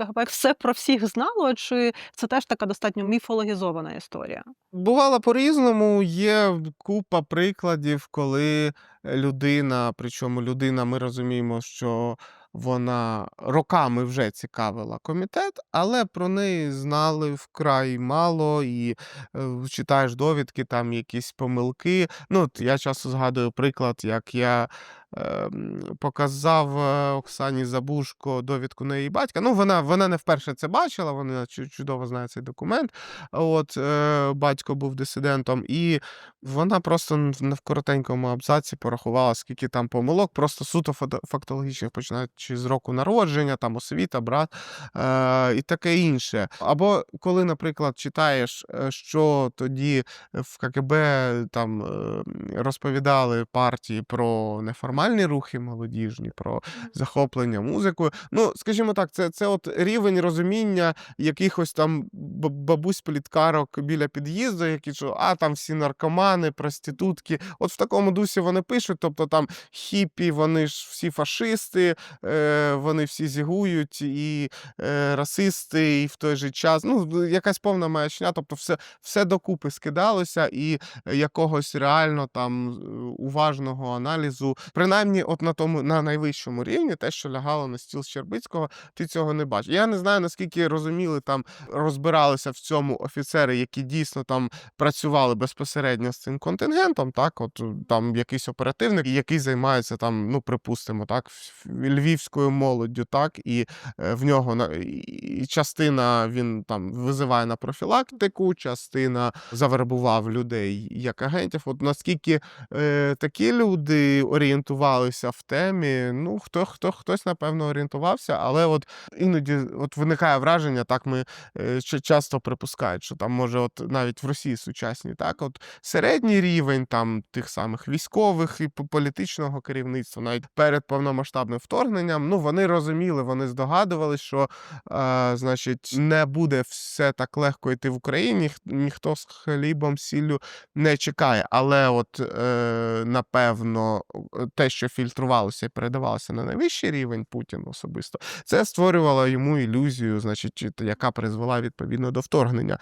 КГБ все про всіх знало, чи це теж така достатньо міфологізована історія? Бувало по-різному. Є купа прикладів, коли людина, причому людина, ми розуміємо, що вона роками вже цікавила комітет, але про неї знали вкрай мало, і е, читаєш довідки, там якісь помилки. Ну, от я часто згадую приклад, як я показав е, Оксані Забушко довідку на її батька. Ну, вона, вона не вперше це бачила, вона чудово знає цей документ. От е, батько був дисидентом, і вона просто в коротенькому абзаці порахувала, скільки там помилок, просто суто фактологічних, починаючи з року народження, там освіта, брат е, і таке інше. Або коли, наприклад, читаєш, що тоді в КГБ там розповідали партії про неформальні рухи молодіжні, про захоплення музикою. Ну, скажімо так, це, це от рівень розуміння якихось там бабусь пліткарок біля під'їзду, які що, а там всі наркомани, проститутки. От в такому дусі вони пишуть. Тобто там хіпі, вони ж всі фашисти, е, вони всі зігують, і е, расисти, і в той же час. Ну, якась повна маячня, тобто все, все докупи скидалося, і якогось реально там уважного аналізу, принаймні, от на тому на найвищому рівні, те, що лягало на стіл Щербицького, ти цього не бачиш. Я не знаю, наскільки розуміли там, розбиралися в цьому офіцери, які дійсно там працювали безпосередньо з цим контингентом. Так, от е, там якийсь оперативник, який займається там, ну припустимо, так, львівською молоддю, так, і е, в нього і частина він там визиває на профілактику, частина завербував людей як агентів. От наскільки е, такі люди орієнтувалися в темі, ну хто хто хтось напевно орієнтувався, але от іноді от виникає враження, так ми е, часто припускають, що там може, от навіть в Росії сучасній, так, от середній рівень там тих самих військових і політичного керівництва, навіть перед повномасштабним вторгненням, ну вони розуміли, вони здогадувалися, що е, значить не буде все так легко йти в Україні. Ніхто з хлібом, сіллю не чекає. Але от е, напевно, е, те, що фільтрувалося і передавалося на найвищий рівень Путін особисто, це створювало йому ілюзію, значить, яка призвела відповідно до вторгнення.